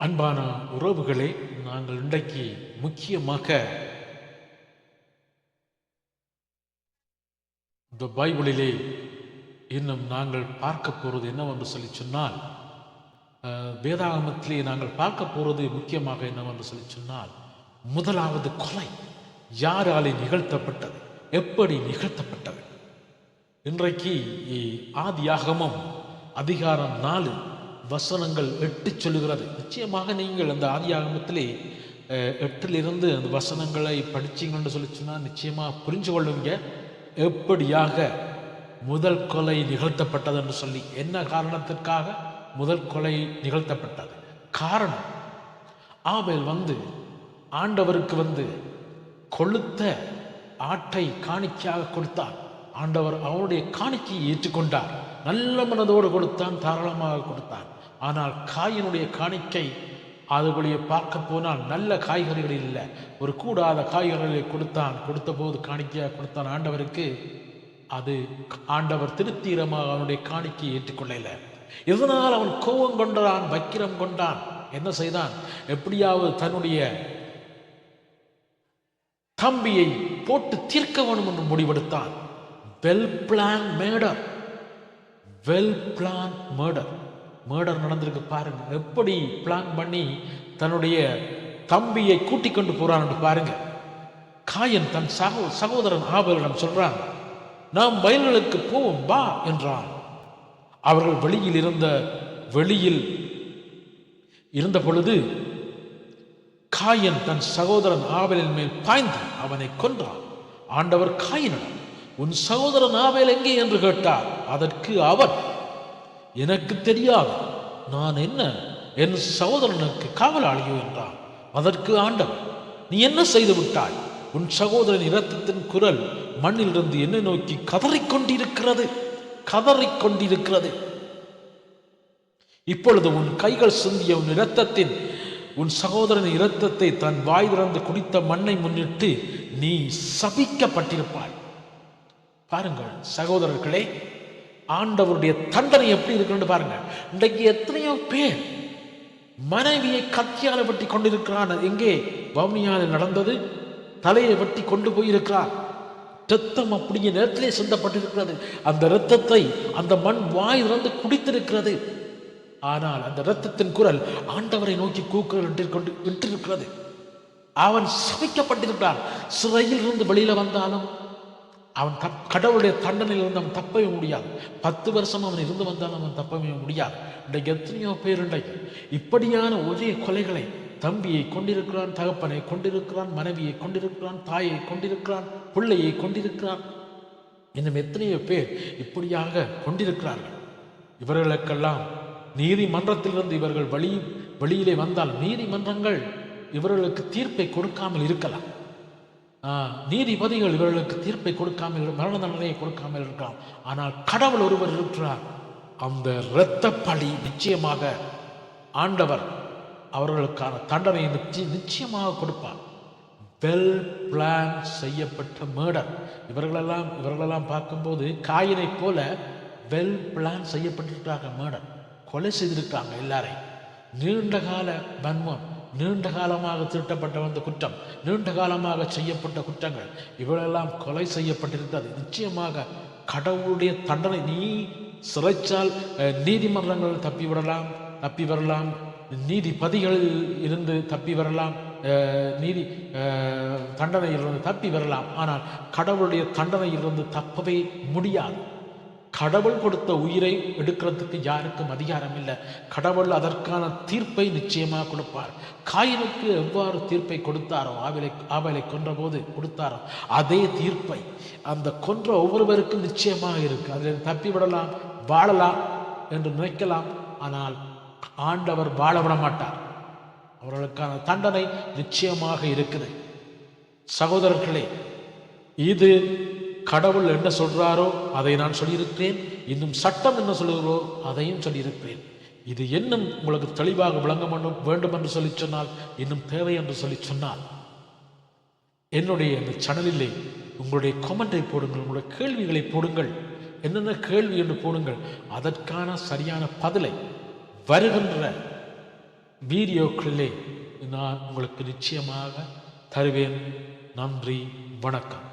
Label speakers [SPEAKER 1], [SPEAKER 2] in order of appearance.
[SPEAKER 1] அன்பான உறவுகளே நாங்கள் இன்றைக்கு முக்கியமாக இந்த பைபிளிலே இன்னும் நாங்கள் பார்க்க போகிறது என்னவென்று சொல்லி சொன்னால் வேதாகமத்திலே நாங்கள் பார்க்க போகிறது முக்கியமாக என்னவென்று சொல்லி சொன்னால் முதலாவது கொலை யாராலே நிகழ்த்தப்பட்டது எப்படி நிகழ்த்தப்பட்டது? இன்றைக்கு ஆதியாகமம் அதிகாரம் நாலு வசனங்கள் எட்டு சொல்லுகிறது. நிச்சயமாக நீங்கள் அந்த ஆதியாகமத்திலே எட்டிலிருந்து அந்த வசனங்களை படிச்சீங்கன்னு சொல்லி சொன்னால் நிச்சயமாக புரிஞ்சு கொள்ளுவீங்க. எப்படியாக முதல் கொலை நிகழ்த்தப்பட்டது என்று சொல்லி என்ன காரணத்திற்காக முதல் கொலை நிகழ்த்தப்பட்டது? காரணம் ஆபேல் வந்து ஆண்டவருக்கு வந்து கொளுத்த ஆட்டை காணிக்கையாக கொடுத்தார். ஆண்டவர் அவனுடைய காணிக்கையை ஏற்றுக்கொண்டார். நல்ல மனதோடு கொடுத்தான் தாராளமாக கொடுத்தான். ஆனால் காயினுடைய காணிக்கை அதுபடியே பார்க்க போனால் நல்ல காய்கறிகள் இல்லை. ஒரு கூடாத காய்கறிகளை கொடுத்தான் கொடுத்த போது காணிக்கையாக கொடுத்தான் ஆண்டவருக்கு. அது ஆண்டவர் திருத்தீரமாக அவனுடைய காணிக்கையை ஏற்றுக்கொள்ளல. இதனால் அவன் கோபம் கொண்டான் வக்கிரம் கொண்டான்? என்ன செய்தான்? எப்படியாவது தன்னுடைய தம்பியை போட்டு தீர்க்க வேணும் என்று முடிவெடுத்தான். Well plan murder well plan murder murder நடந்திருக்கு பாருங்க. எப்படி பிளான் பண்ணி தன்னுடைய தம்பியை கூட்டிக் கொண்டு போறான்னு பாருங்க. காயன் தன் சகோ சகோதரன் ஆபரிடம் சொல்றான் நாம் வயல்களுக்கு போவோம் வா என்றான். அவர்கள் வெளியில் இருந்த வெளியில் இருந்த பொழுது காயன் தன் சகோதரன் ஆவலின் மேல் பாய்ந்து அவனை கொன்றான். ஆண்டவர் காயினிடம் உன் சகோதரன் ஆபேல் எங்கே என்று கேட்டார். அதற்கு அவன் எனக்கு தெரியாது. நான் என்ன? என் சகோதரனுக்கு காவலாளியோ? என்றான். அதற்கு ஆண்டவர் நீ என்ன செய்து விட்டாய்? உன் சகோதரன் இரத்தத்தின் குரல் மண்ணிலிருந்து என்னை நோக்கி கதறிக்கொண்டிருக்கிறது கதறிக்கொண்டிருக்கிறது. இப்பொழுது உன் கைகள் சிந்திய உன் இரத்தத்தின் உன் சகோதரன் இரத்தத்தை தன் வாய் திறந்து குடித்த மண்ணை முன்னிட்டு நீ சபிக்கப்பட்டிருப்பாய். பாருங்கள் சகோதரர்களே ஆண்டவருடைய தண்டனை எப்படி இருக்குன்னு பாருங்க. இன்றைக்கு எத்தனையோ பேர் மனைவியை கத்தியால வெட்டி கொண்டிருக்கிறான். எங்கே? வவுனியாவில் நடந்தது. தலையை வெட்டி கொண்டு போயிருக்கிறார். ரத்தம் அப்படியே நேரத்திலே சிந்தப்பட்டிருக்கிறது அந்த இரத்தத்தை அந்த மண் வாய் திறந்து குடித்திருக்கிறது. ஆனால் அந்த இரத்தத்தின் குரல் ஆண்டவரை நோக்கி கூக்குரல் கொண்டு விட்டிருக்கிறது அவன் சபிக்கப்பட்டிருக்கிறான். சிறையில் இருந்து வெளியில வந்தாலும் அவன் தப் கடவுளுடைய தண்டனையில் இருந்து அவன் தப்பவே முடியாது. பத்து வருஷம் அவன் இருந்து வந்தாலும் அவன் தப்பவே முடியாது. இன்றைக்கு எத்தனையோ பேர் இன்றைக்கு இப்படியான ஒரே கொலைகளை தம்பியை கொண்டிருக்கிறான் தகப்பனை கொண்டிருக்கிறான் மனைவியை கொண்டிருக்கிறான் தாயை கொண்டிருக்கிறான் பிள்ளையை கொண்டிருக்கிறான். இன்னும் எத்தனையோ பேர் இப்படியாக கொண்டிருக்கிறார்கள். இவர்களுக்கெல்லாம் நீதிமன்றத்திலிருந்து இவர்கள் வழி வெளியிலே வந்தால் நீதிமன்றங்கள் இவர்களுக்கு தீர்ப்பை கொடுக்காமல் இருக்கலாம். நீதிபதிகள் இவர்களுக்கு தீர்ப்பை கொடுக்காமல் மரண தண்டனையை கொடுக்காமல் இருக்கலாம். ஆனால் கடவுள் ஒருவர் இருக்கிறார். அந்த இரத்த பழி நிச்சயமாக ஆண்டவர் அவர்களுக்கான தண்டனையை நிச்சயமாக கொடுப்பார். வெல் பிளான் செய்யப்பட்ட மேடர் இவர்களெல்லாம் இவர்களெல்லாம் பார்க்கும்போது காயினைப் போல வெல் பிளான் செய்யப்பட்டிருக்கிறாங்க மேடர் கொலை செய்திருக்காங்க எல்லாரையும். நீண்ட கால வன்மம். நீண்ட காலமாக தீட்டப்பட்ட வந்த குற்றம் நீண்ட காலமாக செய்யப்பட்ட குற்றங்கள் இவளெல்லாம் கொலை செய்யப்பட்டிருந்தது. நிச்சயமாக கடவுளுடைய தண்டனை நீ சிறைச்சால் நீதிமன்றங்கள் தப்பி விடலாம் தப்பி வரலாம். நீதிபதிகளில் இருந்து தப்பி வரலாம் நீதி தண்டனையிலிருந்து தப்பி வரலாம். ஆனால் கடவுளுடைய தண்டனையிலிருந்து தப்பவே முடியாது. கடவுள் கொடுத்த உயிரை எடுக்கிறதுக்கு யாருக்கும் அதிகாரம் இல்லை கடவுள் அதற்கான தீர்ப்பை நிச்சயமாக கொடுப்பார். காயினுக்கு எவ்வாறு தீர்ப்பை கொடுத்தாரோ ஆவிலை ஆவலை கொன்றபோது கொடுத்தாரோ அதே தீர்ப்பை அந்த கொன்ற ஒவ்வொருவருக்கும் நிச்சயமாக இருக்கு. அதில் தப்பிவிடலாம் வாழலாம் என்று நினைக்கலாம். ஆனால் ஆண்டவர் வாழவிட மாட்டார் அவர்களுக்கான தண்டனை நிச்சயமாக இருக்குது. சகோதரர்களே இது கடவுள் என்ன சொல்கிறாரோ அதை நான் சொல்லியிருக்கிறேன். இன்னும் சட்டம் என்ன சொல்கிறோ அதையும் சொல்லியிருக்கிறேன். இது இன்னும் உங்களுக்கு தெளிவாக விளங்க வேண்டும் வேண்டும் என்று சொல்லி சொன்னால் இன்னும் தேவை என்று சொல்லி சொன்னால். என்னுடைய இந்த சேனலிலே உங்களுடைய கொமெண்டை போடுங்கள் உங்களுடைய கேள்விகளை போடுங்கள். என்னென்ன கேள்வி என்று போடுங்கள். அதற்கான சரியான பதிலை வருகின்ற வீடியோக்களிலே நான் உங்களுக்கு நிச்சயமாக தருவேன். நன்றி வணக்கம்.